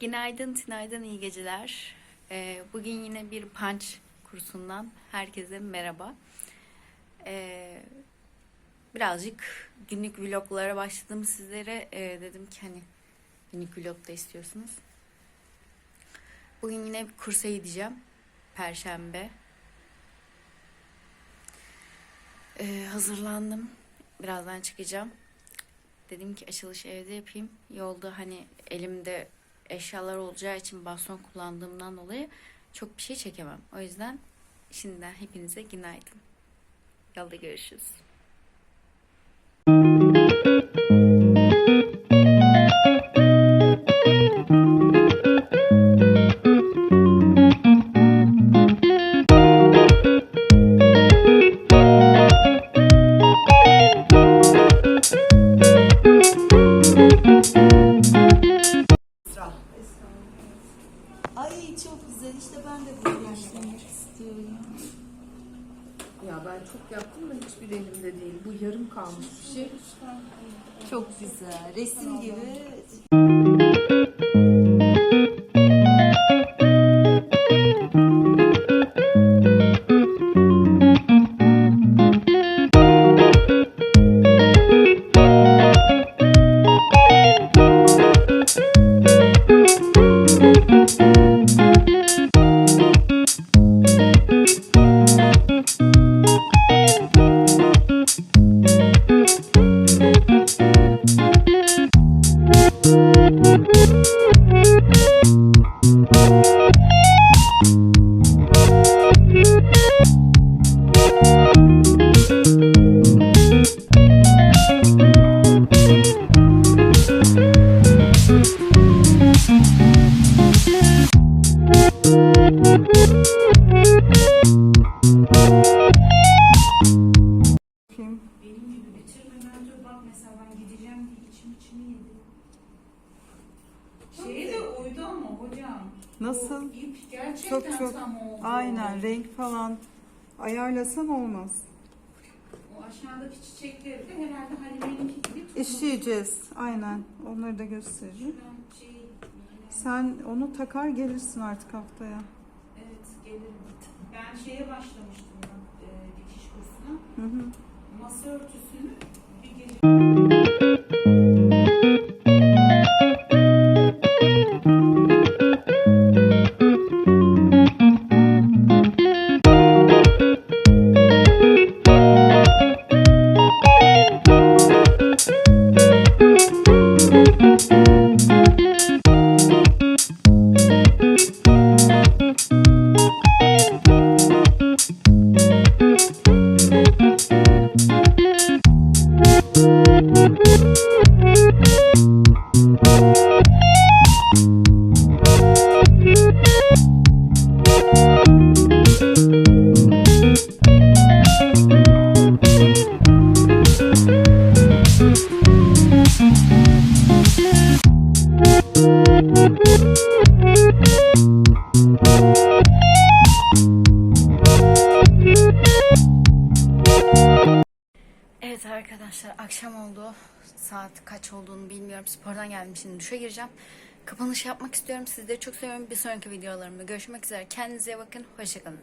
Günaydın, tünaydın, iyi geceler. Ee, bugün yine bir punch kursundan herkese merhaba. Ee, birazcık günlük vloglara başladım sizlere. Ee, dedim ki hani günlük vlog da istiyorsunuz. Bugün yine bir kursa gideceğim. Perşembe. Hazırlandım. Birazdan çıkacağım. Dedim ki açılışı evde yapayım. Yolda hani elimde eşyalar olacağı için baston kullandığımdan dolayı çok bir şey çekemem. O yüzden şimdiden hepinize günaydın. Yolda görüşürüz. Ya ben çok yaptım da hiçbir elimde değil. Bu yarım kalmış bir şey. Çok güzel. Resim gibi. Nasıl? Çok çok. Aynen renk falan ayarlasan olmaz. O aşağıdaki çiçekleri de herhalde Halime'ninki gibi tutmuş. İşleyeceğiz. Aynen. Onları da göstereceğim. Şey, Sen onu takar gelirsin artık haftaya. Gelirim. Ben şeye başlamıştım e, dikiş kursuna. Hı hı. Masa örtüsünü Evet arkadaşlar akşam oldu. Saat kaç olduğunu bilmiyorum. Spordan geldim şimdi duşa gireceğim. Kapanış yapmak istiyorum. Sizleri çok seviyorum. Bir sonraki videolarımda görüşmek üzere. Kendinize bakın. Hoşçakalın.